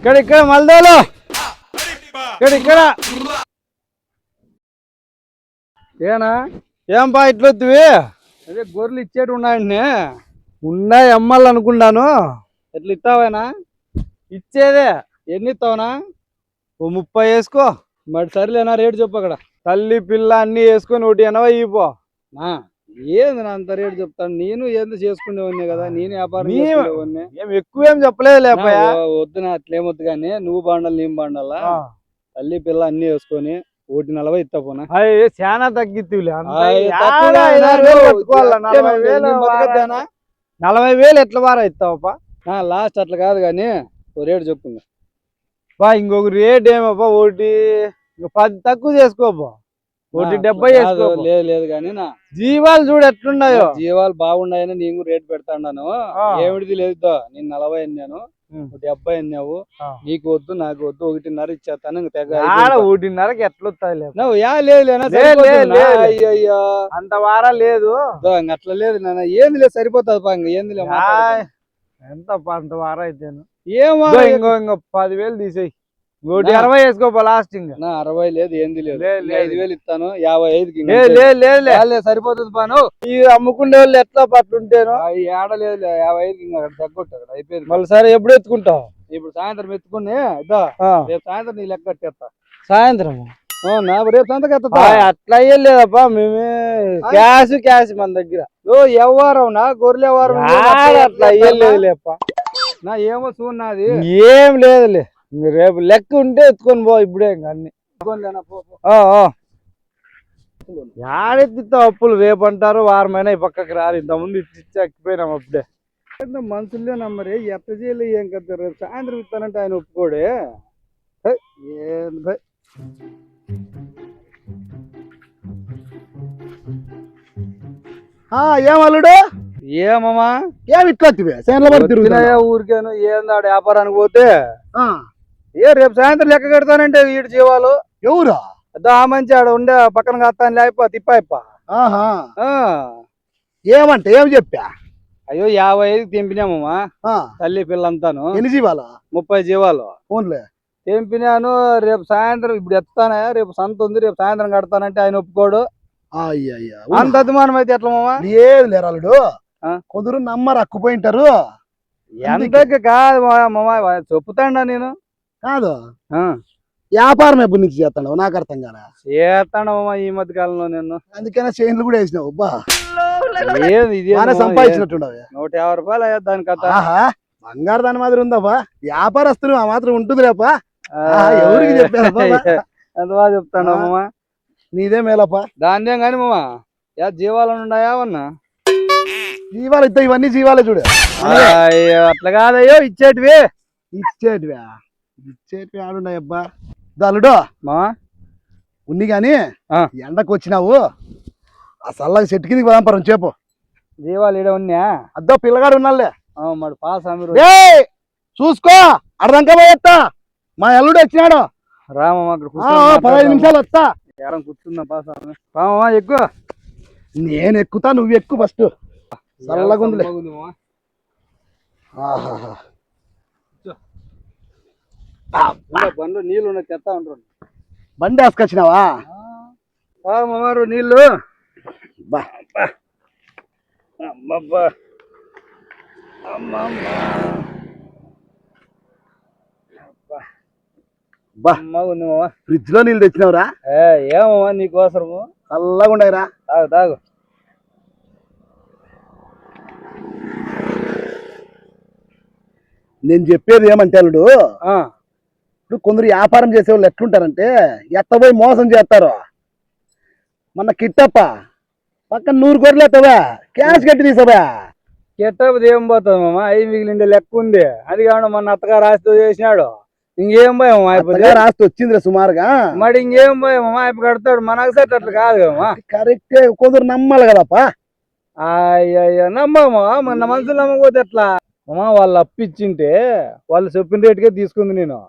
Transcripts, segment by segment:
ఇక్కడ ఇక్కడ మల్దాలు. ఇక్కడ ఇక్కడ. ఏనా? ఏం బా ఇట్లొద్దువి అదే గొర్రెలు ఇచ్చేటి ఉన్నాయండి ఉన్నాయి అమ్మాలి అనుకున్నాను. ఎట్లా ఇస్తావేనా ఇచ్చేదే. ఎన్ని ఇస్తావునా ఓ ముప్పై వేసుకో. మరి సర్లేనా రేటు చెప్పు అక్కడ. తల్లి పిల్ల అన్ని వేసుకొని ఒకటి ఎనభై ఇవ్వు. నా. ఏంది నా అంత రేటు చెప్తాను? నేను ఏంది చేసుకునేవాడిని కదా? నేను వ్యాపారం నీ- చేసుకునేవాడిని? ఏం ఎక్కువేం చెప్పలేదు లేపయా నా, ఓ- వద్దు నా అట్లేమొద్దు కానీ నువ్వు బాండాలి నేను బాండాలా? తల్లి పిల్ల అన్ని వేసుకొని ఒకటి నలభై ఇస్తా పోనా? అయ్యి చాలా అంత ఆయ్, యాడ వేలు? అంతే నలభై వేలు బతకద్దానా? నలభై వేలు ఎట్లా వారా ఇస్తావప్పా లాస్ట్ అట్లా కాదు కానీ ఓ రేటు చెప్పు ఇంకా. బా ఇంకొక రేట్ ఏమప్పా ఒకటి ఇంక పది తక్కువ చేసుకోపా ఒకటి నా, డెబ్బై లేదు లేదు కానీ నా జీవాలు చూడు ఎట్లున్నాయో. జీవాలు బాగున్నాయని నేను రేట్ పెడతాను. ఏమిటిది లేదు నేను నలభై అన్నాను. డెబ్బై అన్నావు. నీకు వద్దు నాకు వద్దు ఒకటిన్నర ఇచ్చేస్తాను. ఒకటిన్నరకి ఎట్లా వస్తాయి లేప నువ్వు యా లేదు లేనా లే, సరిపోతుంది లే, నా. లే. అయ్యయ్యో. అంత వారా లేదు. అట్లా లేదు నాన్న. ఏంది లేదు సరిపోతుంది పా ఏంది లేదు ఎంత అంత వారా అయితేను. ఏమో ఇంకో ఇంకో పదివేలు తీసేయి. ఇంకోటి నా. అరవై వేసుకోపా లాస్ట్ ఇంకా. నా అరవై లేదు ఏంది లేదు. ఐదు వేలు ఇస్తాను యాభై ఐదుకి సరిపోతుంది పాను. ఈ అమ్ముకునే వాళ్ళు ఎట్లా పట్టుంటేను ఈ ఏడ లేదు యాభై ఐదుకి ఇంకా అక్కడ తగ్గొట్టు అక్కడ అయిపోయింది. మళ్ళీ సరే ఎప్పుడు ఎత్తుకుంటావు? ఇప్పుడు సాయంత్రం ఎత్తుకుని ఇదో రేపు సాయంత్రం నీ లెక్క కట్టేస్తా సాయంత్రం? నా రేపు ఎత్తుతా. ఆయ్, అట్లా అయ్యలేదప్పా మేమే క్యాష్ క్యాష్ మన దగ్గర. ఓ ఎవ్వారం నా గొర్రెలు ఎవ్వారం యాడ అట్లా అయ్యలేదు లేప నా ఏమో చూడు నాది. ఏం లేదులే. ఇంక రేపు లెక్క ఉంటే ఎత్తుకొని పో ఇప్పుడే ఇంక అన్ని. ఇదిగోలేనా, పో, పో. ఆ, ఆ. యాడెత్తిస్తావు అప్పులు? రేపు అంటారు వారమైనా ఈ పక్కకి రారు. ఇంతకుముందు ఇచ్చి ఎక్కిపోయినాం అప్పుడే. ఏందో మనుషులే మరి? ఎట్ట చేయలే ఏం కదా రేపు సాయంత్రం ఇస్తానంటే ఆయన ఒప్పుకోడే. భయ్. ఆ ఏం అల్లుడు? ఏమమ్మా? ఏం ఇట్లా? వచ్చినాయా ఊరికేను ఏందాడు వ్యాపారానికి పోతే? ఏ రేపు సాయంత్రం లెక్క కడతానంటే వీడు జీవాలు. ఎవరా? దా మంచి ఆడ ఉండే పక్కన కత్తాను లేకపో తిప్పాయిప్ప ఆహా. ఆ. ఏమంటే ఏం చెప్పా? అయ్యో యాభై ఐదు తెంపినామమ్మా ఆ, తల్లి పిల్లంతాను. ఎన్ని జీవాలా? ముప్పై జీవాలు. ఫోన్లే. తెంపినాను రేపు సాయంత్రం ఇప్పుడు ఎత్తానా రేపు సంత ఉంది రేపు సాయంత్రం కడతానంటే ఆయన ఒప్పుకోడు. అయ్యయ్యా అంత అభిమానం అయితే ఎట్లా మామా? లేదు లేరు అల్లుడు? ఆ? కొందరు నమ్మరు అక్కుపోయింటారు ఎంతకి కాదు మామా చెప్పుతాడా నేను. కాదు. వ్యాపారం ఎప్పటి నుంచి చేస్తాడు నాకు అర్థం కాదా చేస్తాను మామా ఈ మధ్య కాలంలో నేను అందుకనే చైన్లు కూడా వేసినావు. బా సంపాదించినట్టుండవు నూట యాభై రూపాయలు అయ్యా దాని కథ. బంగారు దాని మాదిరి ఉందాపా వ్యాపారస్తులు ఆ మాత్రం ఉంటుంది రేపా ఎవరికి? ఎంత బాగా చెప్తాను ఆ. మామా. నీదే మేలపా దాని కానీ మామా. యా జీవాలు ఉన్నాయా అన్నా జీవాలు ఇద్దా ఇవన్నీ జీవాలే చూడు. అట్లా కాదయ్యో ఇచ్చేటివి. ఇచ్చేటివా. ఇచ్చేటివి ఆడున్నాయబ్బా దలుడు మామా ఉంది గాని ఆ. ఎండకు వచ్చినావు. ఆ సల్లగా చెట్టు కిందకి పదాంపరం చెప్పు. జీవాలు ఈడ ఉన్నాయా అద్దో పిల్లగాడు ఉన్నాలే మరి పాస్ అమీరు చూసుకో అర్ధంకా పోయొత్తా మా అల్లుడు వచ్చినాడు. రామమ్మ అక్కడ పదహైదు. నిమిషాలు వస్తా. ఎవరం కూర్చుందా పాస్. రామమ్మ ఎక్కువ నేను ఎక్కుతా నువ్వు ఎక్కు ఫస్ట్. చల్లగా ఉందిలే. ఉన్న బండ్లు నీళ్ళు ఉన్నాయి తెస్తా ఉంటారు బండి వేసుకొచ్చినావా? మామారు నీళ్ళు. అమ్మబ్బా. ఫ్రిడ్జ్లో నీళ్ళు తెచ్చినావురా? ఏ ఏమమ్మా నీకోసరము చల్లగా ఉండయిరా. తాగు తాగు. నేను చెప్పేది ఏమంటే అల్లుడు ఇప్పుడు కొందరు వ్యాపారం చేసే వాళ్ళు ఎట్లుంటారంటే ఎత్తపోయి మోసం చేస్తారు. మొన్న కిట్టప్ప పక్కన నూరు గొర్రెలు ఎత్తవా? క్యాష్ కట్టి తీసావా? కెట్టబుది ఏం పోతుంది మామ? అయి మిగిలిండే లెక్క ఉంది. అది కాకుండా మన అత్తగారు ఆస్తి చేసినాడు. ఇంకేం భయం రాస్తే వచ్చిందిరా సుమారుగా. మరి ఇంకేం భయం అయిపోయి కడతాడు. మనకు సెట్ అట్లా కాదు కరెక్ట్ కొందరు నమ్మాలి కదప్పా. అయ్యయ్యో నమ్మమ్మా మన మనుషులు నమ్మకపోతే ఎట్లా? అమ్మా వాళ్ళు అప్పిచ్చింటే వాళ్ళు చెప్పిన రేటుకే తీసుకుంది నేను.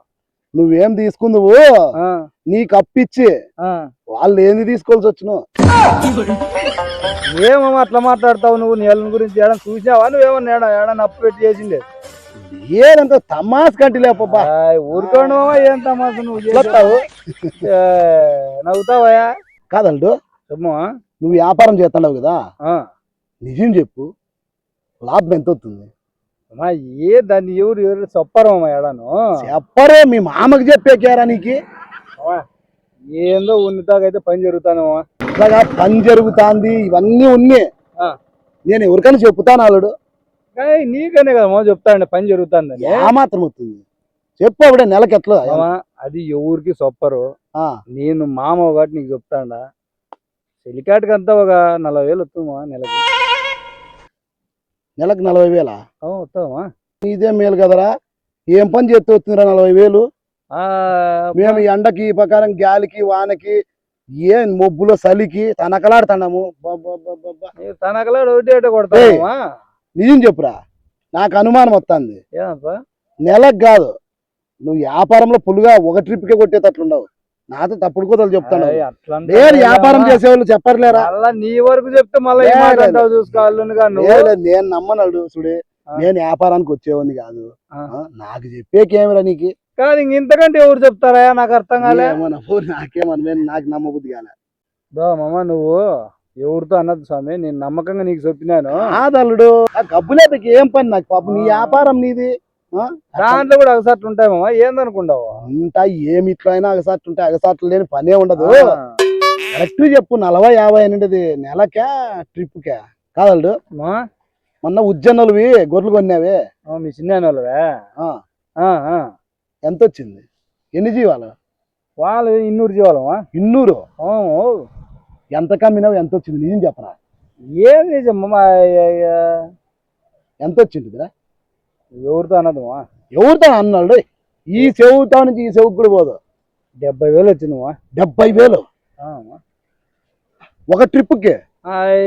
నువ్వేం తీసుకుందువు? ఆ, నీకు అప్పిచ్చి. ఆ. వాళ్ళు ఏంది తీసుకోవాల్సి వచ్చిన? ఏమమ్మా అట్లా మాట్లాడతావు నువ్వు నీళ్ళ గురించి ఏడన్నా చూసావా? నువ్వేమన్నా ఏడ ఏడన్నా అప్పు పెట్టి చేసిండే. ఏదంత తమాస్ కంటి ఊరుకోండి ఏం తమాస నువ్వు నవ్వుతావయ్యా కాదల్డు చెప్పమ్మా నువ్వు వ్యాపారం చేస్తున్నావు కదా? ఆ, నిజం చెప్పు. లాభం ఎంత అవుతుంది అమ్మా ఏ దాన్ని ఎవరు ఎవరు చెప్పరు అమ్మా ఎడాను చెప్పరే మీ మామకి చెప్పేకారా నీకు. ఏందో ఉన్నతాకైతే పని జరుగుతానమ్మా ఇట్లాగా పని జరుగుతాంది ఇవన్నీ ఉన్నాయి. ఆ. నేను ఎవరికైనా చెప్పుతాను అల్లుడు. కానీ నీకనే కదా మామ చెప్తాండి పని జరుగుతుందని. ఏమాత్రం అవుతుంది చెప్పు అప్పుడే నెలకి ఎట్లా? అది ఎవరికి చెప్పరు. ఆ, నేను మామ ఒకటి నీకు చెప్తాండా. చెలికాటికి అంతా ఒక నలభై వేలు వస్తుందమ్మా నెలకి. నెలకు నలభై వేల? వస్తుందమ్మా ఇదే మేలు కదరా. ఏం పని చేస్తే వస్తుందిరా నలభై వేలు? ఆ, మేము ఎండకి ఈ ప్రకారం గాలికి వానకి ఏం మొబ్బులో చలికి తనకలాడుతున్నాము. తనకలాడు నిజం చెప్పురా. నాకు అనుమానం వస్తుంది నెలకు కాదు. నువ్వు వ్యాపారంలో పులుగా ఒక ట్రిప్కే కొట్టేటట్లుండవు. నాతో తప్పుడు కూతలు చెప్తాను. నేను వ్యాపారం. చేసేవాళ్ళు చెప్పర్లేరా నీ వరకు చెప్తే మళ్ళీ నేను నమ్మనడు చూడే. నేను వ్యాపారానికి వచ్చేవాడిని కాదు. నాకు చెప్పేకేమిరా నీకు. కాదు ఇంక ఇంతకంటే ఎవరు చెప్తారా నాకు అర్థం కాలే. ఏమన్నా పో, నాకేమన్నా నేను నాకు నమ్మబుద్ధి కాలే. దో మామ నువ్వు ఎవరితో అన్నది స్వామి నేను నమ్మకంగా నీకు చెప్పినాను. కాదల్లుడు ఆ గబ్బులేపకి ఏం పని నాకు? పాపం నీ వ్యాపారం నీది? దాంట్లో కూడా ఒకసారి ఉంటాయి మామ ఏందనుకుంటావు? అంతా ఏమి ఇట్లా అయినా అగసాట్లు ఉంటాయి అగసాట్లు లేని పనే ఉండదు. కరెక్ట్ చెప్పు నలభై యాభై అనేది నెలకే ట్రిప్కే కాదల్డు మొన్న ఉజ్జన్నలువి గొర్రెలు కొన్నావే. మీ చిన్న. ఎంత వచ్చింది ఎన్ని జీవాలు? వాళ్ళు ఇన్నూరు జీవాలమ్మా ఇన్నూరు. ఎంత కమ్మినావు ఎంత వచ్చింది నిజం చెప్పరా. ఏం నిజమ్మా ఎంత వచ్చిందిరా ఎవరితో అన్నదమ్మా? ఎవరితో అన్నాడు? ఈ చెవుతా నుంచి ఈ చెవుకు కూడా పోదు. డెబ్బై వేలు వచ్చిందమ్మా డెబ్బై వేలు. ఒక ట్రిప్కి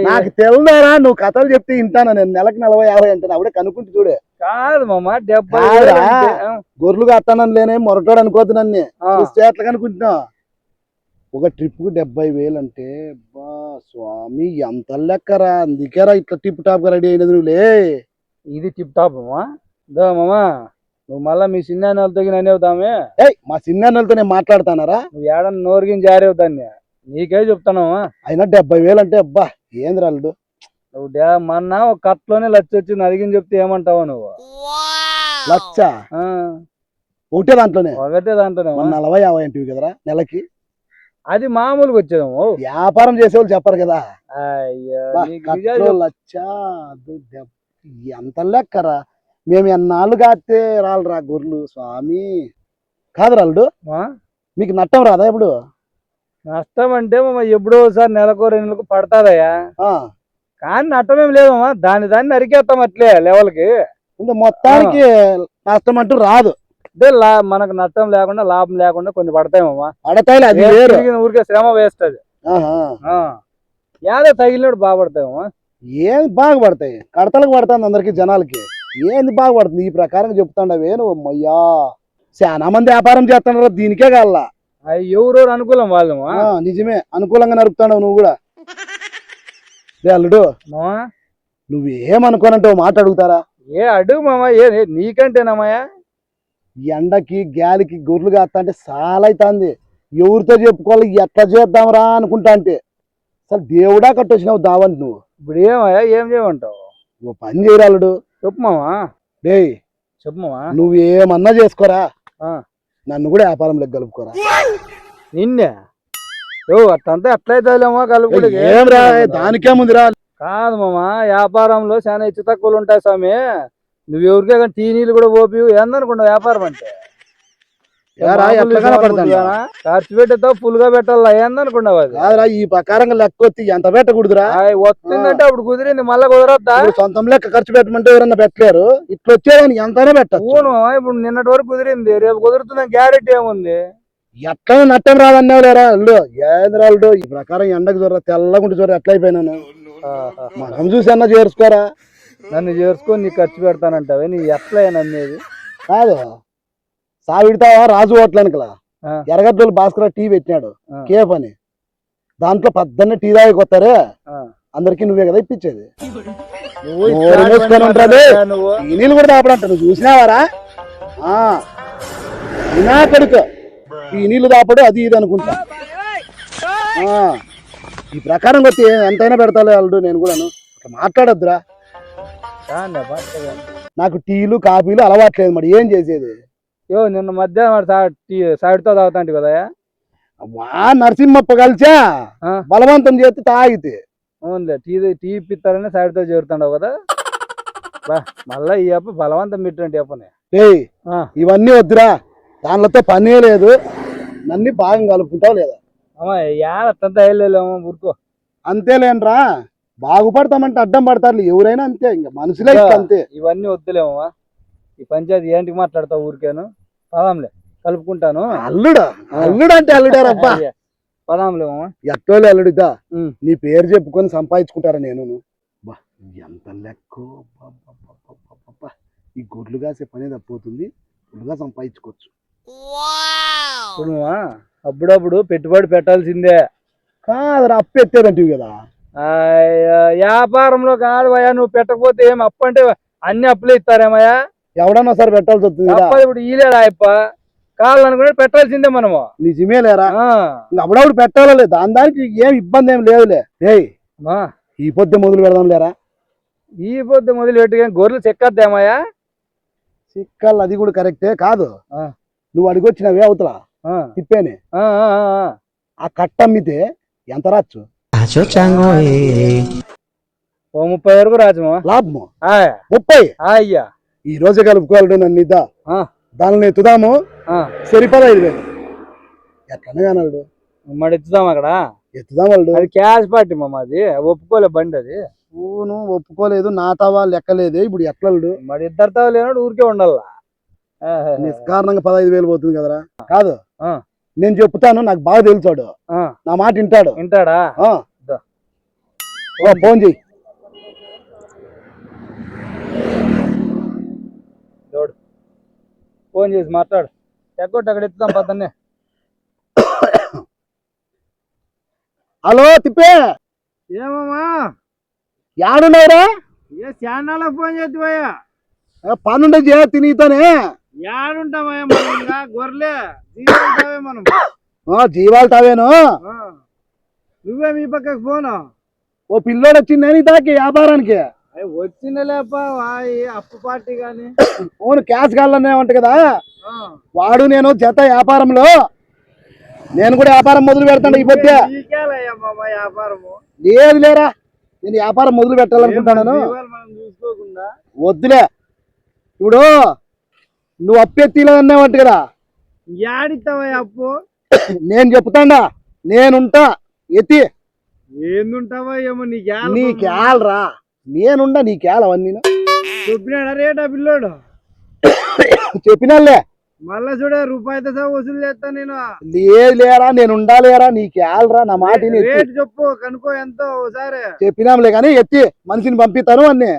నాకు తెలుదారా నువ్వు కథలు చెప్తే వింటాను. నేను నెలకు నలభై యాభై అంటాను. అప్పుడే కనుక్కుంటూ చూడే. కాదు మామ డెబ్బై గొర్రెలు కట్టానని లేనే మొరటోడు అనుకోద్దు నన్ను. చూస్తే ఎట్లా కనుక్కుంటున్నా ఒక ట్రిప్కు డెబ్బై వేలు అంటే బా స్వామి ఎంత లెక్కరా. అందుకేరా ఇట్లా టిప్ టాప్గా రెడీ అయినది నువ్వులే ఇది టిప్ టాప్ అమ్మా. దో మామ నువ్వు మళ్ళా మీ చిన్న వాళ్ళతో నన్ను అవుతామే ఏయ్ మా చిన్నతో నేను మాట్లాడతానారా నువ్వు ఏడన్నా నోరుగిని జారేవు దాన్ని నీకే చెప్తానమ్మా అయినా డెబ్బై వేలు అంటే అబ్బా ఏంది రాళ్ళు నువ్వు డా- మొన్న ఒక కట్లోనే లచ్చ వచ్చింది అడిగిని చెప్తే ఏమంటావు నువ్వు? లచ్చ? ఆ, ఒకటే దాంట్లోనే? ఒకటే దాంట్లోనే నలభై యాభై అంటివి కదరా నెలకి? అది మామూలుగా వచ్చేదమ్మో వ్యాపారం చేసేవాళ్ళు చెప్పరు కదా. అయ్యో లచ్చ ఎంత లెక్కరా? మేము ఎన్నాళ్ళు కాస్తే రాళ్ళరా గొర్రెలు స్వామి. కాదు రాళ్ళు? మీకు నట్టం రాదా ఇప్పుడు? నష్టం అంటే ఎప్పుడో ఒకసారి నెలకు రెండు నెలలకు పడతాదయ్యా. కానీ నష్టం ఏం లేదమ్మా దాని దాన్ని నరికేస్తాం అట్లే లెవెల్కి. అంటే మొత్తానికి నష్టం అంటూ రాదు. అంటే మనకు నష్టం లేకుండా లాభం లేకుండా కొన్ని పడతాయమ్మా అది వేరు. ఊరికే శ్రమ వేస్ట్ అది. యాదో తగిలినప్పుడు బాగుపడతాయమ్మా ఏంది బాగా పడతాయి కడతలకు పడుతుంది అందరికి జనాలకి. ఏంది బాగా పడుతుంది ఈ ప్రకారం చెప్తాండవే నువ్వు. అమ్మయ్యా చాలా మంది వ్యాపారం చేస్తున్నారు దీనికే కాల ఎవరెవరు అనుకూలం వాళ్ళమ్మా నిజమే. అనుకూలంగా నరుకుతావు నువ్వు కూడా. అల్లుడు మామా నువ్వేమనుకోనంటే ఓ మాట అడుగుతారా? ఏ అడుగు మామ ఏ నీకంటేనమ్మయ్యా ఎండకి గాలికి గొర్రెలు కాస్తా అంటే చాలా అవుతుంది ఎవరితో చెప్పుకోవాలి ఎట్లా చేద్దాంరా అనుకుంటా అంటే అసలు దేవుడా కట్టొచ్చినావు దావంటి నువ్వు. ఇప్పుడు ఏమయ్యా ఏం చేయమంటావు? ఓ పని చేయరాలుడు చెప్పు మామా డేయ్ చెప్పు మామా నువ్వేమన్నా చేసుకోరా. ఆ. నన్ను కూడా వ్యాపారంలోకి కలుపుకోరా. నిన్నే? ఓ అట్లంతా ఎట్లయితేలేమో కలుపుడు ఏం రా దానికేముందిరా కాదు మామా వ్యాపారంలో చాలా హెచ్చు తక్కువలు ఉంటాయి స్వామి. నువ్వు ఎవరికే కానీ టీ నీళ్ళు కూడా పోపి ఏందనుకున్నావు వ్యాపారం అంటే? ఖర్చు పెట్టేతో ఫుల్గా పెట్టాలా ఏందనుకున్నావు అది. కాదురా ఈ ప్రకారంగా లెక్క వచ్చి ఎంత పెట్టకూడదురా? వస్తుందంటే అప్పుడు కుదిరింది మళ్ళా కుదరద్దా? సొంతం లెక్క ఖర్చు పెట్టమంటే ఎవరన్నా పెట్టలేరు. ఇట్లా వచ్చేదాన్ని ఎంతైనా అవును ఇప్పుడు నిన్నటి వరకు కుదిరింది రేపు కుదురుతుందని గ్యారెంటీ ఏముంది? ఎట్లా నట్టం రాదన్నావు లేరా అల్లు? ఏంది రాళ్ళు ఈ ప్రకారం ఎండకు చూడరా తెల్లగుంటే చూడరా ఎట్లా అయిపోయినాను మనం చూసి అన్న చేర్చుకోరా? నన్ను చేర్చుకొని నీకు ఖర్చు పెడతానంటావే నీ ఎట్లా నమ్మేది కాదు. సావిడతావా? రాజు ఆ. ఎరగడ్డలు భాస్కర్ టీ పెట్టినాడు. కేఫ్ అని. దాంట్లో పద్దన్నే టీ తాగి కొత్తారే. ఆ. అందరికి నువ్వే కదా ఇప్పించేది. మూసుకొని ఉంటది. నీళ్ళు కూడా దాపడంట నువ్వు చూసినావారా? కొడుకు. ఈ నీళ్ళు దాపడు అది ఇది అనుకుంటా. ఈ ప్రకారం కొట్టి ఎంతైనా పెడతాలే వాళ్ళు నేను కూడాను. మాట్లాడొద్దురా. నాకు టీలు కాఫీలు అలవాట్లేదు మరి. ఏం చేసేది? యో నిన్న మధ్యాహ్నం సైడ్తో తాగుతాంటి కదా. వా నరసింహప్ప కలిసా. బలవంతం చేస్తే తాగితే. అవునులే టీ టీ ఇప్పిస్తారని సైడ్తో చేరుతాండవు కదా. బా మళ్ళా ఈ అప్ప బలవంతం పెట్టండి అప్పని. ఏయ్ ఇవన్నీ వద్దురా. దానిలతో పనే లేదు. నన్ను బాగా కలుపుకుంటావు లేదా? అమ్మా యాడ అత్తంతా వెళ్ళలేము ఊరుకో. అంతేలేనరా బాగుపడతామంటే అడ్డం పడతారు ఎవరైనా అంతే ఇంకా మనుషులే అంతే. ఇవన్నీ వద్దులేమమ్మా ఈ పంచాయతీ ఏంటికి మాట్లాడతావు ఊరికేను? పదాంలే కలుపుకుంటాను. అల్లుడా అల్లుడు అంటే అల్లుడే రబ్బా అయ్యా, పదాంలేమమ్మా ఎట్టోళ్ళు అల్లుడిదా. నీ పేరు చెప్పుకొని సంపాదించుకుంటారా నేను బా ఎంత లెక్క. ఈ గుడ్లు కాసే పని తప్పోతుంది గుడ్లుగా సంపాదించుకోవచ్చు. చూడమ్మా అప్పుడప్పుడు పెట్టుబడి పెట్టాల్సిందే. కాదురా అప్పు ఎత్తేదంటివి కదా. అయ్యా, వ్యాపారంలో కాదు భయ్యా నువ్వు పెట్టకపోతే ఏం అప్పు అంటే అన్ని అప్పులే ఇస్తారేమయ్యా? ఎవడన్నా సరే పెట్టాల్సి వస్తుంది ఇప్పుడు ఈలేడా అప్ప కావాలనుకుంటే పెట్టాల్సిందే మనము. నిజమే లేరా? అప్పుడప్పుడు పెట్టాలే దాని దానికి ఏం ఇబ్బంది ఏం లేదులే. అమ్మా, ఈ పొద్దు మొదలు పెడదాం లేరా? ఈ పొద్దు మొదలు పెట్టుగా గొర్రెలు చెక్కద్దేమయ్యా? చిక్కల్ అది కూడా కరెక్టే కాదు. ఆ. నువ్వు అడిగొచ్చినవే అవతల. ఆ, తిప్పేనే. ఆ, ఆ, ఆ, ఆ. ఆ కట్ట అమ్మితే ఎంత రాచ్చు. ఓ ముప్పై వరకు రాజమా? లాభము? ఆయ్, ముప్పై? అయ్యా. ఈ రోజే కలుపుకోవాలి నన్ను ఇద్దా? ఆ, దానిని ఎత్తుదాము? ఆ. సరిపద ఐదు వేలు. ఎట్లనే మరి ఇచ్చుదాం అక్కడ? ఎత్తుదాం వాళ్ళు అది క్యాష్ పార్టీ మమ్మ అది. ఒప్పుకోలే బండి అది. నువ్వు ఒప్పుకోలేదు నాతావా లెక్కలేదు ఇప్పుడు ఎట్లడు మరి ఇద్దరితో లేనాడు ఊరికే ఉండాల? నిష్కారణంగా పదహైదు వేలు పోతుంది కదరా? కాదు. నేను చెప్తాను నాకు బాగా తెలుసాడు నా మాట వింటాడు. వింటాడా? ఫోన్ చెయ్యి చూడు ఫోన్ చేసి మాట్లాడు. ఎక్కొట్టి అక్కడ ఎత్తుదాం పద్దన్నే హలో తిప్పే. ఏమమ్మా? యాడున్నావురా? ఏ ఛానల్ ఫోన్ చేద్దామయ్యా పనుండే చే తినితోనే యాడుంటామయ్యా మనం ఇంకా? గొర్రెలే జీవితావే మనం. ఆ, జీవాలు తావేను నువ్వే మీ పక్కకు ఫోను. ఓ పిల్లోడు వచ్చింది నేను దాకి వ్యాపారానికి. వచ్చిందలేప అప్పు పార్టీ కానీ ఫోన్ క్యాష్ కావాలనే ఉంట కదా. వాడు నేను జత వ్యాపారంలో నేను కూడా వ్యాపారం మొదలు పెడతాను ఈ పొద్దు వ్యాపారము? లేదు లేరా నేను వ్యాపారం మొదలు పెట్టాలనుకుంటాను మనం చూసుకోకుండా? వద్దులే. ఇప్పుడు నువ్వు అప్పెత్తిలో అన్నావంట కదా. అప్పు? నేను చెప్తాడా నేనుంటా ఎత్తి. ఏందుంటావా ఏమో నీకు నీ క్యాలరా నేనుండా నీ చెప్పినాడా రేటా పిల్లోడు? చెప్పినాలే మళ్ళా చూడ రూపాయితో సహా వసూలు చేస్తా నేను. లేదు లేరా నేను ఉండాలేరా నీ క్యాలరా నా మాట రేట్ చెప్పు కనుక్కో ఎంతో ఒకసారి. చెప్పినాంలే కానీ ఎత్తి మనిషిని పంపిస్తాను అన్ని.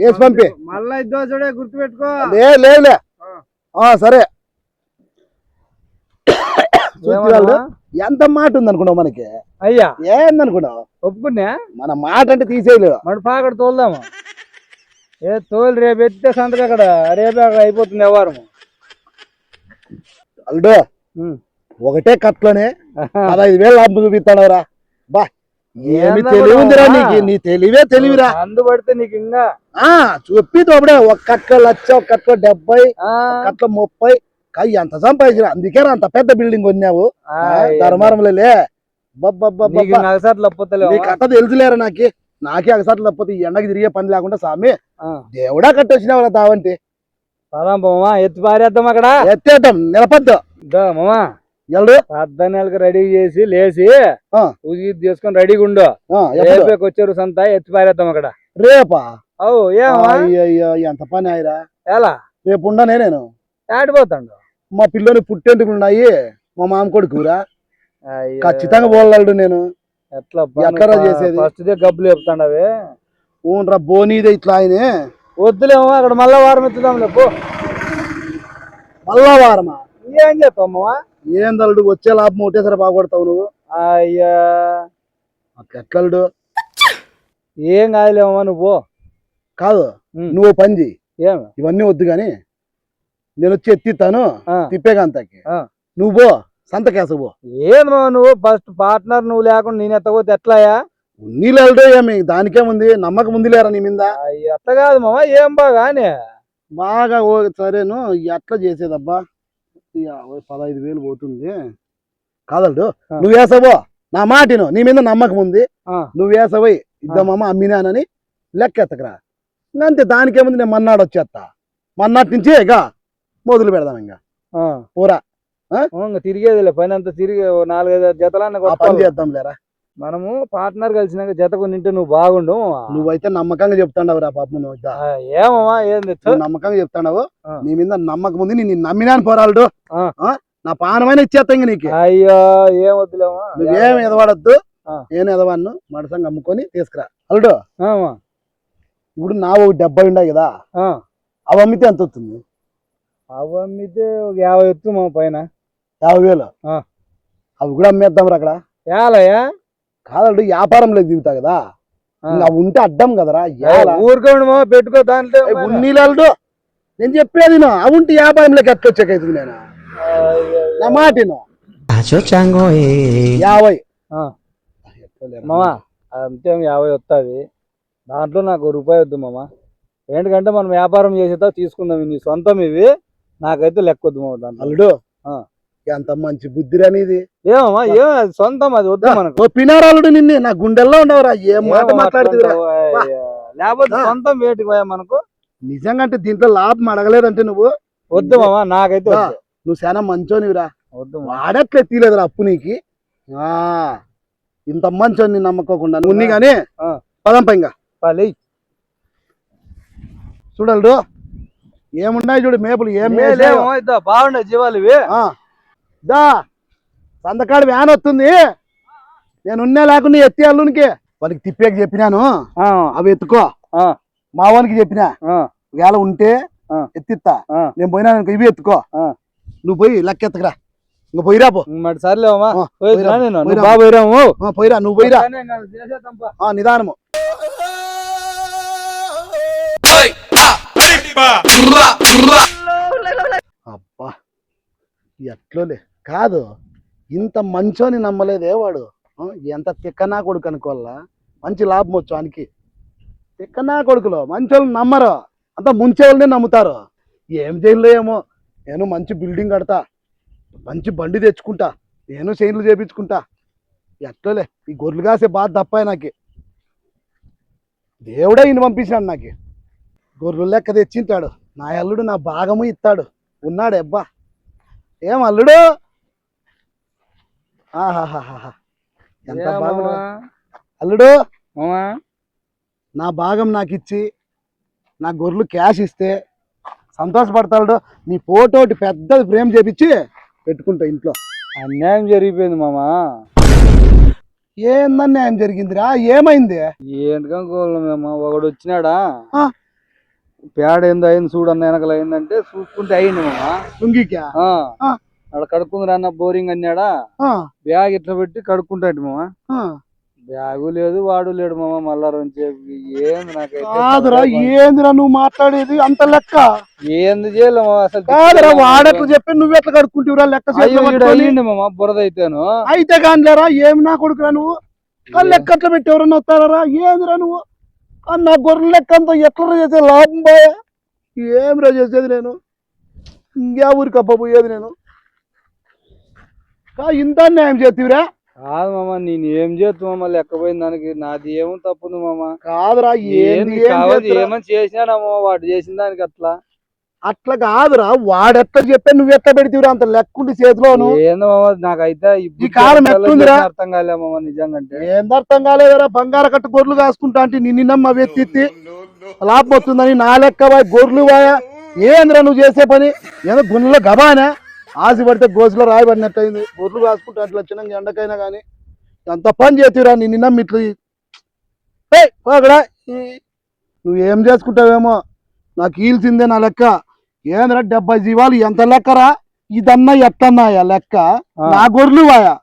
ఏసి పంపి. మళ్ళా ఇద్దో చూడే గుర్తు పెట్టుకో లేదు లేదులే. ఆ, సరే. ఎంత మాట ఉంది అనుకున్నావు మనకి? అయ్యా. ఏందనుకున్నావు ఒప్పుకున్నా? మన మాట అంటే తీసేయలేదు మరి పాకడ తోలుదాము. ఏ తోలు రేపు ఎత్తే సంతక అక్కడ రేపే అక్కడ అయిపోతుంది వ్యవహారం. అల్డు ఒకటే కట్లోనే పదహైదు వేలు లాభం చూపిస్తాడవరా బా ఏమి ఏందనుకున్నావు? తెలివి ఉందిరా నీకు? నీ తెలివే తెలివిరా. అందు పడితే నీకు ఇంకా. ఆ చెప్పి తోపడే ఒక కట్ల లక్ష ఒక కట్ల డెబ్బై కట్ల ముప్పై. కయ్యి అంత సంపాదించిన అందుకే అంత పెద్ద బిల్డింగ్ కొన్నావు. ధర్మారంలో కథ తెలుసులేరా నాకి? నాకే తప్పదు ఈ ఎండకి తిరిగే పని లేకుండా స్వామి దేవుడా కట్టొచ్చినావురా తావంటి. పదాం పోమా ఎత్తి పారేద్దాం అక్కడ. ఎత్తేద్దాం నిలపద్దు మామా ఎల్లు. రెడీ చేసి లేచి. పూజ చేసుకొని రెడీగా ఉండు? రేపేకి వచ్చారు సంత ఎత్తి పారేద్దాం అక్కడ. రేపా? అవు ఎంత పని ఆయరా? ఎలా? రేపు ఉండనే నేను. ఆడిపోతాడు మా పిల్లని పుట్టెంటుకులు ఉన్నాయి. మా మామ కొడుకురా. ఖచ్చితంగా పోలాడు నేను. ఎట్లా ఎక్కడా చేసేది? ఫస్ట్ గబ్బులు చెప్తాండు అవి. ఊన్రా బోనీదే ఇట్లా ఆయనే. వద్దులేమో అక్కడ మళ్ళా వారం ఎత్తుదాం లేపు మళ్ళా వారమా? ఏం చేస్తామా ఏం తల్లుడు వచ్చే లాభం ఒకటేసారి బాగుపడతావు నువ్వు. అయ్యా. ఎట్లడు? ఏం కాదులేమమ్మా నువ్వు పో. కాదు. నువ్వు పని చెయ్యి. ఏమి? ఇవన్నీ వద్దు కానీ నేను వచ్చి ఎత్తిస్తాను ఆ. నువ్వు పో సంతకేస పో. ఏంది మామ నువ్వు? ఫస్ట్ పార్ట్నర్ నువ్వు లేకుండా నేను ఎత్తపోతే ఎట్లాయా నీళ్ళు వెళ్ళడే ఏమి? దానికేముంది నమ్మకం ఉంది లేరా నీ మీద? అట్ట కాదు మామ ఏం బాగా బాగా ఓ సరేను ఎట్లా చేసేదబ్బా. పదహైదు వేలు పోతుంది. కాదల్డు ఆ. నువ్వు వేసవో నా మాటిను నీ మీద నమ్మకం ఉంది. నువ్వు వేసవై ఇద్దామమ్మ అమ్మినానని లెక్క ఎత్తకరా అంతే దానికేముంది నేను మన్నాడు వచ్చేస్తా మన్నాటి నుంచి ఇక మొదలు పెడదాం ఇంకా. ఆ. పూరా. తిరిగేదిలే పని అంతా తిరిగి నాలుగైదు జతలన్న పని. చేద్దాం లేరా మనము పార్ట్నర్ కలిసినాక జత కొనింటే నువ్వు బాగుండు. నువ్వైతే నమ్మకంగా చెప్తాండవు రా పాపం నువ్వు ఏమమ్మా ఏంది నమ్మకంగా చెప్తాండవు. నీ మీద నమ్మకం ఉంది నేను నమ్మినాను పోరాడు? నా పానమైన ఇచ్చేస్తా ఇంక నీకు. అయ్యో ఏం వద్దులేమా నువ్వేం ఎదవాడద్దు. నేను ఎదవాను మడసంగా అమ్ముకొని తీసుకురా. అల్లుడు ఆమా, ఇప్పుడు నా ఒక డెబ్బై ఉన్నాయి కదా. ఆ. అవి అమ్మితే ఎంత వస్తుంది? అవి అమ్మితే ఒక యాభై ఎత్తు మా పైన. యాభై వేలు? ఆ. అవి కూడా అమ్మేద్దాం రా అక్కడ ఏలయ్యా కాదల్లుడు వ్యాపారంలోకి దిగుతా కదా. అవి ఉంటే అడ్డం కదరా ఏలా? ఊరుకోండి పెట్టుకో దాంట్లో ఉన్నీళ్ళు నేను చెప్పేది. అవి ఉంటే వ్యాపారంలోకి ఎట్లొచ్చాకైతుంది నేను. నా మాట. యాభై. ఆ. మామా అంతే యాభై వస్తుంది. దాంట్లో నాకు రూపాయి వద్దు మామ. ఏంటంటే మనం వ్యాపారం చేసేదా తీసుకుందాం నీ సొంతం ఇవి. నాకైతే లెక్క అల్లుడు. ఎంత మంచి బుద్ధిరా నీది ఏమమ్మా ఏం సొంతం అది వద్దు మనకు. పినారాలుడు నిన్ను నా గుండెల్లో ఉండవురా? ఏం మాట మాట్లాడుతురా అయ్యా. లేకపోతే. సొంతం వేటికి పోయా మనకు? నిజంగా అంటే దీంట్లో లాభం అడగలేదంటే నువ్వు? వద్దు మామ నాకైతే నువ్వు చాలా మంచోనివిరా? వద్దు. వాడట్లే తీలేదురా అప్పు నీకి. ఆ. ఇంత మంచోని నమ్మకోకుండా. ఉన్ని కానీ. పదం. పైగా. చూడల్డు ఏమున్నాయి చూడు మేపులు? ఏం బాగుండే జీవాలు ఇవి. ఆ. దా. సందకాడు వ్యాన్ వస్తుంది. నేను ఉన్నా లేకుండా ఎత్తి అల్లునికి. వానికి తిప్పేకి చెప్పినాను. ఆ, అవి ఎత్తుకో. ఆ, మా వానికి చెప్పినా. ఆ, ఒకవేళ ఉంటే ఆ. ఎత్తిత్తా. ఆ. నేను పోయినా ఇవి ఎత్తుకో. ఆ. నువ్వు పోయి లెక్క ఎత్తకరా. పోయిరా పోయిరా పోయిరా, పోయిరా. నువ్వు బాగా పోయిరాము పోయిరా నువ్వు పోయిరా. నిదానము. అబ్బా ఎట్లోలే. కాదు ఇంత మంచోని నమ్మలేదే వాడు. ఎంత తిక్కనా కొడుకు అనుకోవాలా? మంచి లాభం వచ్చు వానికి. తిక్కనా కొడుకులు మంచోళ్ళు నమ్మరు. అంత ముంచేవాళ్ళనే నమ్ముతారు. ఏం చేయలే ఏమో నేను మంచి బిల్డింగ్ కడతా మంచి బండి తెచ్చుకుంటా నేను చైన్లు చేపించుకుంటా. ఎట్లలే ఈ గొర్రెలు కాసే బాధ తప్పాయి నాకు. దేవుడే ఈయన పంపించాడు నాకు. గొర్రెలు లెక్క తెచ్చింటాడు. నా అల్లుడు నా భాగము ఇస్తాడు. ఉన్నాడు అబ్బా ఏం అల్లుడు? ఆహాహాహా ఎంత బాగున్నా? అల్లుడు? మామ? నా భాగం నాకు ఇచ్చి నా గొర్రెలు క్యాష్ ఇస్తే సంతోషపడతాడు. నీ ఫోటో ఒకటి పెద్దది ఫ్రేమ్ చేపించి పెట్టుకుంటా ఇంట్లో. అన్యాయం జరిగిపోయింది మామ. ఏందన్నా ఏం జరిగిందిరా? ఏమైంది? ఏంటకనుకోలేమమ్మా ఒకడు వచ్చినాడా. పేడ ఏందో అయింది చూడన్న వెనకలు అయిందంటే చూసుకుంటే అయింది మామ. ఆడ కడుక్కుందిరా అన్న బోరింగ్ అన్నాడా? బ్యాగ్ ఇట్లా పెట్టి కడుక్కుంటాడు మామ. బ్యాగు లేదు వాడు లేడు మామ చేపి ఏంది నాకైతే కాదురా ఏందిరా నువ్వు మాట్లాడేది? అంత లెక్క. ఏంది చేయలే మామ అసలు కాదురా వాడెట్లా చెప్పి నువ్వు ఎట్లా కడుక్కుంటావురా లెక్క చేతిలో అయ్యో ఈడ పట్టుకొని? అయ్యింది మామ బురద అయితేను అయితే కానిలేరా ఏమి నా కొడుకురా నువ్వు? ఆ లెక్క ఎట్లా పెట్టి ఎవరన్నా వస్తారా? ఏందిరా నువ్వు? నా గొర్రెల లెక్క అంతా ఎట్లా చేసే లాభం బాయ్ ఏమిరా చేసేది నేను? ఇంకే ఊరికి అబ్బా పోయేది నేను. కా ఇంత న్యాయం చేతివిరా? కాదు మామ నేను ఏం చేస్తు మామ? లెక్కపోయిన దానికి నాది ఏమో తప్పుంది మామ? కాదురా ఏం? ఏమని చేసినాడమ్మా వాడు చేసిన దానికి అట్లా. అట్లా కాదురా వాడెట్లా చెప్పా నువ్వు ఎట్లా పెడితివిరా అంత లెక్కుండి చేతిలోను? ఏందో నాకైతే ఈ కాలం ఎట్లుందిరా? అర్థం కాలే మామ నిజంగంటే. ఏంది అర్థం కాలేదురా? బంగార కట్టు గొర్రెలు కాసుకుంటా అంటే నిన్నమ్మ వెత్తి లాభం వస్తుందని నా లెక్క బాయ్ గొర్రెలు బాయా ఏందిరా నువ్వు చేసే పని? ఏదో గుండెలో గబానా. ఆశ పడితే గోసులో రాయబడినట్టు అయింది గొర్రెలు కాసుకుంటా అట్లా వచ్చిన ఎండకైనా కానీ ఎంత పని చేతిరా నిన్న ఇట్లా ఈ, నువ్వు ఏం చేసుకుంటావేమో? నాకు ఈల్సిందే నా లెక్క. ఏందిరా డెబ్బై జీవాలు ఎంత లెక్కరా? ఇదన్నా ఎట్టన్నాయా లెక్క. నా గొర్రెలు వాయా?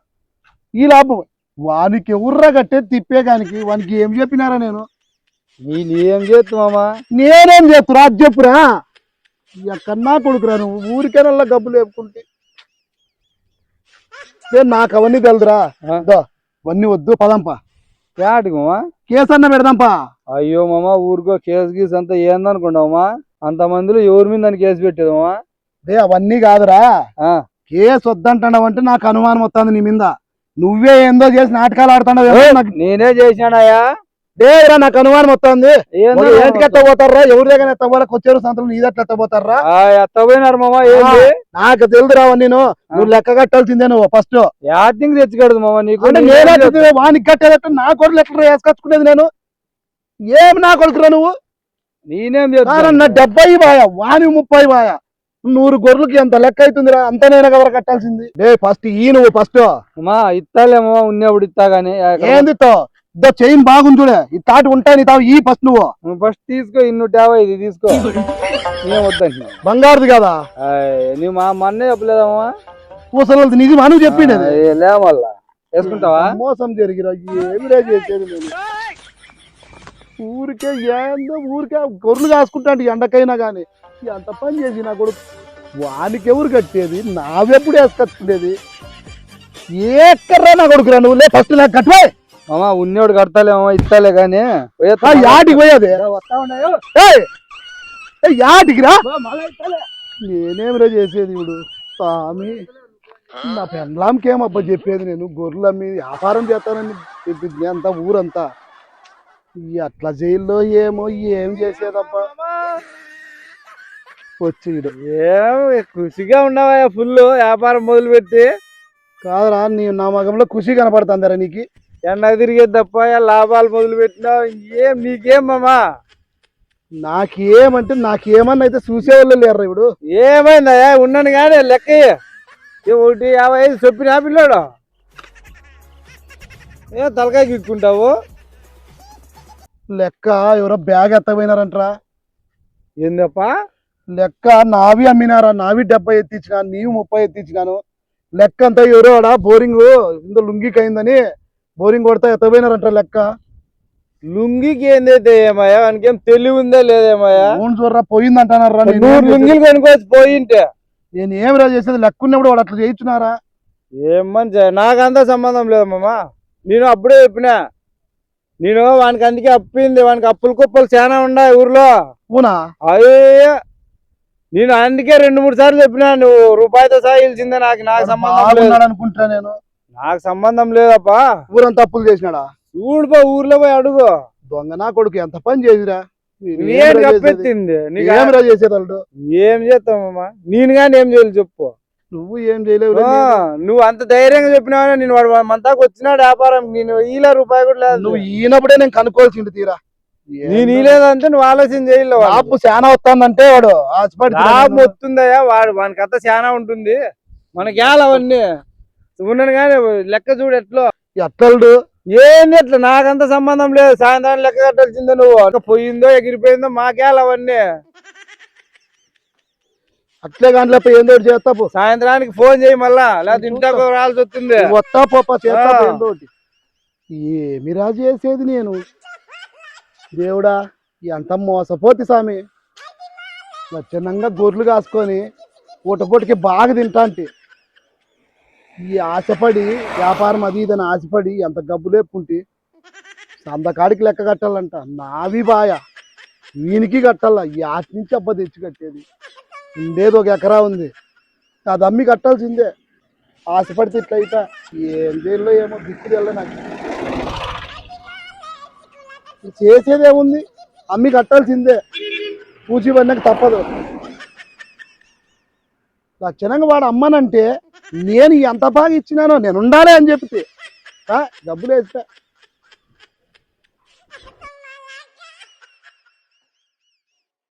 ఈ లాభం. వానికి ఎవర్రా కట్టే తిప్పేగానికి వానికి ఏం చెప్పినారా నేను? నేను ఏం చేస్తు మామ? నేనేం చేస్తున్నా అది చెప్పురా. ఎక్కడన్నా కొడుకురా నువ్వు? ఊరికేనల్లా గబ్బులు లేపుకుంటే. నేను నాకు అవన్నీ తెలుదురా. అవన్నీ వద్దు పదంపా. యాటికి మామ? కేసు అన్న పెడదాంపా. అయ్యో మామ ఊరికో కేసు గీసు అంతా ఏందనుకున్నావమ్మా అంత మందిలో ఎవరి మీద కేసు పెట్టేదమ్మా రే అవన్నీ కాదురా. ఆ, కేసు వద్దంటావంటే నాకు అనుమానం వస్తుంది నీ మీద. నువ్వే ఏందో చేసి నాటకాలు ఆడుతున్నావు నేనే చేసినానయ్యా లేదురా నాకు అనుమానం వస్తుంది. ఏంటికి ఎత్తపోతారా ఎవరి దగ్గర ఎత్తపోలే కొచ్చేరు సంతలు నీ దగ్గర ఎత్తపోతారా ఎత్తపోయినారు మామ ఏంది? నాకు తెలుదురా నేను నువ్వు. లెక్క కట్టాల్సిందే నువ్వు ఫస్ట్ యాటింగ్ తెచ్చుకడదు మామ నీకు? అంటే నేనేం? వానికి కట్టేదట్టు నా కొడుకు లెక్క వేసుకొచ్చుకునేది నేను? ఏమి నా కొడుకురా నువ్వు? నేనేం నా చేస్తా డెబ్బై బాయ వాని ముప్పై బాయ? నూరు గొర్రెలకి ఎంత లెక్క అవుతుందిరా? అంత నేను ఎవరు కట్టాల్సింది. డే ఫస్ట్ ఈ నువ్వు ఫస్ట్. అమ్మా ఇత్తాలేమో ఉన్నప్పుడు ఇత్తా గానీ ఏంది ఇద్దో చైన్ బాగుంది చూడే. ఈ తాటి ఉంటాయి తావు ఈ ఫస్ట్ నువ్వు. ఫస్ట్ తీసుకో ఇన్ను యాభై ఇది తీసుకో. నేను వద్దంటున్నా? బంగారుది కదా? నువ్వు మా మన్నే చెప్పలేదమ్మా పూసలు నిజమా నువ్వు చెప్పింది అది. లే మళ్ళా. వేసుకుంటావా? మోసం జరిగిరా ఏమిరా చేసేది నేను? ఊరికే ఏందో ఊరికే గొర్రెలు కాసుకుంటా అంటే ఎండకైనా కానీ ఎంత పని చేసి నా కొడుకు వానికి ఎవరు కట్టేది? నావెప్పుడు వేసుకొచ్చుకునేది? ఏక్కర్రా నా కొడుకురా నువ్వు? లే ఫస్ట్ నాకు కట్టువే మామ ఉన్నోడు కడతాలేమో ఇస్తాలే ఆ యాటికి పోయేది? యాటికి రా? నేనేమిరా చేసేది ఇప్పుడు? స్వామి నా పెండ్లాంకి ఏమబ్బా చెప్పేది నేను? గొర్రెలు అమ్మి వ్యాపారం చేస్తానని చెప్పింది అంతా ఊరంతా. అట్లా జైల్లో ఏమో ఏం చేసేదబ్బా? వచ్చి. ఏం ఖుషిగా ఉన్నావా ఫుల్ వ్యాపారం మొదలు పెట్టి కాదురా నీ నా మగంలో ఖుషి కనపడుతుందరా నీకు. ఎండ తిరిగేది తప్ప లాభాలు మొదలు పెట్టినావు ఏం నీకేం మామా? నాకేమంటే నాకేమన్నా అయితే చూసేవాళ్ళు లేరు ఇప్పుడు. ఏమైందయ్యా? ఉన్నాను కానీ లెక్క ఒకటి యాభై ఐదు చొప్పిన పిల్లోడు? ఏ తలకాయ గిక్కుంటావు? లెక్క ఎవరో బ్యాగ్ ఎత్తపోయినారంటరా ఏందప్ప? లెక్క నావి అమ్మినారా? నావి డెబ్బై ఎత్తించిన నీవు ముప్పై ఎత్తించినాను లెక్క అంతా ఎవరో ఆడ బోరింగ్ ఇంత లుంగికి అయిందని బోరింగ్ కొడతా ఎత్తపోయినారంట లెక్క. లుంగికి ఏందైతే ఏమయ్యా? వానికి ఏం తెలివి ఉందా లేదేమయ్యా ఫోన్ చూడరా పోయిందంటున్నారా నేను నూరు? లుంగిలు కొనుక్కోవచ్చు పోయింటే. నేను ఏం రా చేసేది? లెక్క ఉన్నప్పుడు వాడు అట్లా చేయించున్నారా? ఏం మంచి నాకంతా సంబంధం లేదు మామ నేను అప్పుడే చెప్పినా. నేను వానికి అందుకే అప్పింది. వానికి అప్పులు కుప్పలు చాలా ఉన్నాయి ఊర్లో. ఊనా అయ్యే నేను అందుకే రెండు మూడు సార్లు చెప్పినా నువ్వు రూపాయితో సాగిల్చిందే నాకు. నాకు సంబంధం లేదు. బాగున్నాడు అనుకుంటా నేను. నాకు సంబంధం లేదప్పా. ఊరంతా అప్పులు చేసినాడా? ఊడిపో ఊర్లో పోయి అడుగు. దొంగ నా కొడుకు ఎంత పని చేసిరా? నేను నువ్వేం ఏమిరా చేసేది? కప్పెత్తింది నీకు ఏమిరా చేసేది వాళ్ళు ఏం చేస్తావమ్మా? నేను కానీ ఏం చేయాలి చెప్పు. నువ్వు ఏం చేయలేవు నువ్వు అంత ధైర్యంగా చెప్పినావా నేను వాడు మంతాకు వచ్చినాడు వ్యాపారం. నేను ఈల రూపాయి కూడా లేదు. నువ్వు ఈనప్పుడే నేను కనుక్కోవాల్సింది తీరా. నేను ఈలేదంటే నువ్వు ఆలోచన చేయలేవు ఆపు చాలా వస్తుందంటే వాడు లాభం వస్తుందయ్యా వాడు వానికి అంతా చాలా ఉంటుంది. మనకి అవన్నీ? ఉన్నాను కానీ లెక్క చూడు ఎట్లో. ఎట్టల్డు ఏంది ఎట్లా? నాకంత సంబంధం లేదు. సాయంత్రం లెక్క కట్టాల్సిందే నువ్వు. పోయిందో ఎగిరిపోయిందో మాకేళ్ళ అవన్నీ? అట్లే కానీ లేకపోతే ఏందో చేస్తా పో సాయంత్రానికి ఫోన్ చేయి మళ్ళా. లేకపోతే ఇంటికి రావాల్సి వస్తుంది. వస్తా పోపా చేస్తా. ఏందో ఒకటి ఏమిరా చేసేది నేను? దేవుడా ఎంత మోసపోతి స్వామి లక్షణంగా గొర్రెలు కాసుకొని పూటపూటకి బాగా తింటా అంటే. ఈ ఆశపడి వ్యాపారం అది ఇదని ఆశపడి ఎంత గబ్బు లేపుకుంటే సందకాడికి లెక్క కట్టాలంట. నావి బాయ. వీనికి కట్టాల. ఈ ఆశ నుంచి అబ్బా తెచ్చి కట్టేది. ఉండేది ఒక ఎకరా ఉంది. అది అమ్మి కట్టాల్సిందే. ఆశపడితే ఇట్లయితే. ఏం చేయాలో ఏమో దిక్కు తెల్ల నాకు. చేసేదేముంది అమ్మి కట్టాల్సిందే. పూచి పడినాక తప్పదు. లక్షణంగా వాడు అమ్మనంటే నేను ఎంత బాగా ఇచ్చినానో నేను ఉండాలి అని చెప్తే డబ్బులు వేస్తా.